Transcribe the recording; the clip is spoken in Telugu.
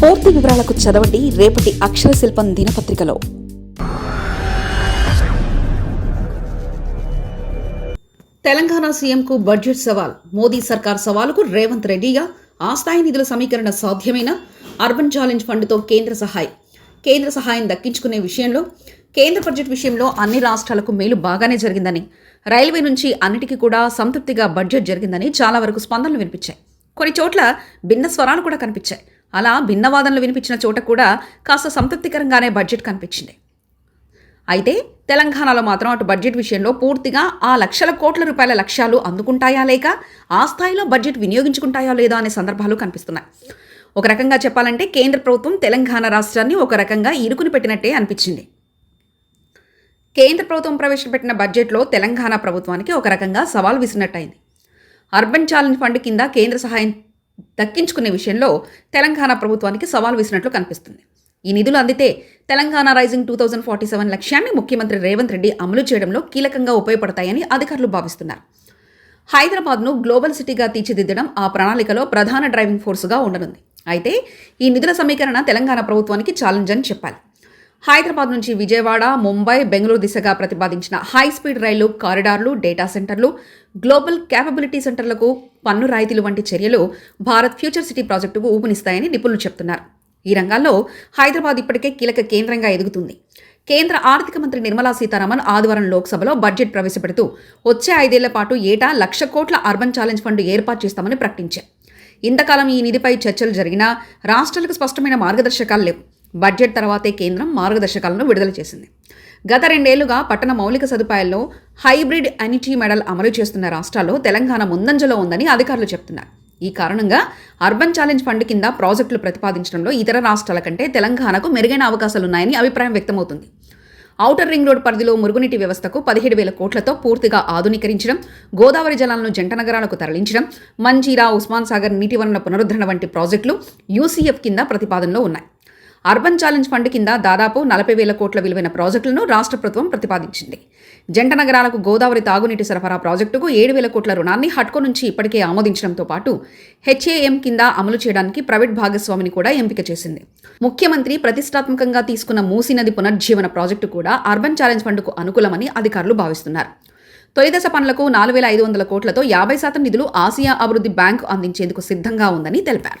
పూర్తి వివరాలకు చదవండి రేపటి అక్షర శిల్పం దినపత్రికలో. తెలంగాణ సీఎంకు బడ్జెట్ సవాల్. మోదీ సర్కార్ సవాలుకు రేవంత్ రెడ్డిగా ఆస్థాయి నిధుల సమీకరణ సాధ్యమైన? అర్బన్ ఛాలెంజ్ ఫండ్తో కేంద్ర సహాయం. కేంద్ర సహాయం దక్కించుకునే విషయంలో కేంద్ర బడ్జెట్ విషయంలో అన్ని రాష్ట్రాలకు మేలు బాగానే జరిగిందని రైల్వే నుంచి అన్నిటికీ కూడా సంతృప్తిగా బడ్జెట్ జరిగిందని చాలా వరకు స్పందనలు వినిపించాయి. కొన్ని చోట్ల భిన్న స్వరాలు కూడా కనిపించాయి. అలా భిన్నవాదనలు వినిపించిన చోట కూడా కాస్త సంతృప్తికరంగానే బడ్జెట్ కనిపించింది. అయితే తెలంగాణలో మాత్రం అటు బడ్జెట్ విషయంలో పూర్తిగా ఆ లక్షల కోట్ల రూపాయల లక్ష్యాలు అందుకుంటాయా లేక ఆ స్థాయిలో బడ్జెట్ వినియోగించుకుంటాయా లేదా అనే సందర్భాలు కనిపిస్తున్నాయి. ఒక రకంగా చెప్పాలంటే కేంద్ర ప్రభుత్వం తెలంగాణ రాష్ట్రాన్ని ఒక రకంగా ఇరుకుని పెట్టినట్టే అనిపించింది. కేంద్ర ప్రభుత్వం ప్రవేశపెట్టిన బడ్జెట్లో తెలంగాణ ప్రభుత్వానికి ఒక రకంగా సవాల్ విసినట్టయింది అర్బన్ ఛాలెంజ్ ఫండ్ కింద కేంద్ర సహాయం దక్కించుకునే విషయంలో తెలంగాణ ప్రభుత్వానికి సవాల్ వేసినట్లు కనిపిస్తుంది. ఈ నిధులు అందితే Telangana rising two thousand forty seven లక్ష్యాన్ని ముఖ్యమంత్రి రేవంత్ రెడ్డి అమలు చేయడంలో కీలకంగా ఉపయోగపడతాయని అధికారులు భావిస్తున్నారు. హైదరాబాద్ను గ్లోబల్ సిటీగా తీర్చిదిద్దడం ఆ ప్రణాళికలో ప్రధాన డ్రైవింగ్ ఫోర్సుగా ఉండనుంది. అయితే ఈ నిధుల సమీకరణ తెలంగాణ ప్రభుత్వానికి ఛాలెంజ్ అని చెప్పాలి. హైదరాబాద్ నుంచి విజయవాడ ముంబై బెంగళూరు దిశగా ప్రతిపాదించిన హై స్పీడ్ రైళ్ళు కారిడార్లు డేటా సెంటర్లు గ్లోబల్ క్యాపబిలిటీ సెంటర్లకు పన్ను రాయితీలు వంటి చర్యలు భారత్ ఫ్యూచర్ సిటీ ప్రాజెక్టుకు ఊపునిస్తాయని నిపుణులు చెప్తున్నారు. ఈ రంగాల్లో హైదరాబాద్ ఇప్పటికే కీలక కేంద్రంగా ఎదుగుతుంది. కేంద్ర ఆర్థిక మంత్రి నిర్మలా సీతారామన్ ఆదివారం లోక్సభలో బడ్జెట్ ప్రవేశపెడుతూ వచ్చే ఐదేళ్ళ పాటు ఏటా లక్ష కోట్ల అర్బన్ ఛాలెంజ్ ఫండ్ ఏర్పాటు చేస్తామని ప్రకటించారు. ఇంతకాలం ఈ నిధిపై చర్చలు జరిగినా రాష్ట్రాలకు స్పష్టమైన మార్గదర్శకాలు లేవు. బడ్జెట్ తర్వాతే కేంద్రం మార్గదర్శకాలను విడుదల చేసింది. గత రెండేళ్ళుగా పట్టణ మౌలిక సదుపాయాల్లో హైబ్రిడ్ అనిటీ మెడల్ అమలు చేస్తున్న రాష్ట్రాల్లో తెలంగాణ ముందంజలో ఉందని అధికారులు చెప్తున్నారు. ఈ కారణంగా అర్బన్ ఛాలెంజ్ ఫండ్ కింద ప్రాజెక్టులు ప్రతిపాదించడంలో ఇతర రాష్ట్రాల కంటే తెలంగాణకు మెరుగైన అవకాశాలున్నాయని అభిప్రాయం వ్యక్తమవుతుంది. ఔటర్ రింగ్ రోడ్ పరిధిలో మురుగునీటి వ్యవస్థకు పదిహేడు వేల కోట్లతో పూర్తిగా ఆధునీకరించడం గోదావరి జలాలను జంట నగరాలకు తరలించడం మంజీరా ఉస్మాన్ సాగర్ నీటి వనరుల పునరుద్ధరణ వంటి ప్రాజెక్టులు యూసీఎఫ్ కింద ప్రతిపాదనలో ఉన్నాయి. అర్బన్ ఛాలెంజ్ ఫండ్ కింద దాదాపు నలభై వేల కోట్ల విలువైన ప్రాజెక్టులను రాష్ట్ర ప్రభుత్వం ప్రతిపాదించింది. జంట నగరాలకు గోదావరి తాగునీటి సరఫరా ప్రాజెక్టుకు ఏడు వేల కోట్ల రుణాన్ని హట్కో నుంచి ఇప్పటికే ఆమోదించడంతో పాటు హెచ్ఏఎం కింద అమలు చేయడానికి ప్రైవేట్ భాగస్వామిని కూడా ఎంపిక చేసింది. ముఖ్యమంత్రి ప్రతిష్టాత్మకంగా తీసుకున్న మూసీ నది పునర్జీవన ప్రాజెక్టు కూడా అర్బన్ ఛాలెంజ్ ఫండ్కు అనుకూలమని అధికారులు భావిస్తున్నారు. తొలిదశ పనులకు నాలుగు వేల ఐదు వందల కోట్లతో యాభై శాతం నిధులు ఆసియా అభివృద్ధి బ్యాంకు అందించేందుకు సిద్ధంగా ఉందని తెలిపారు.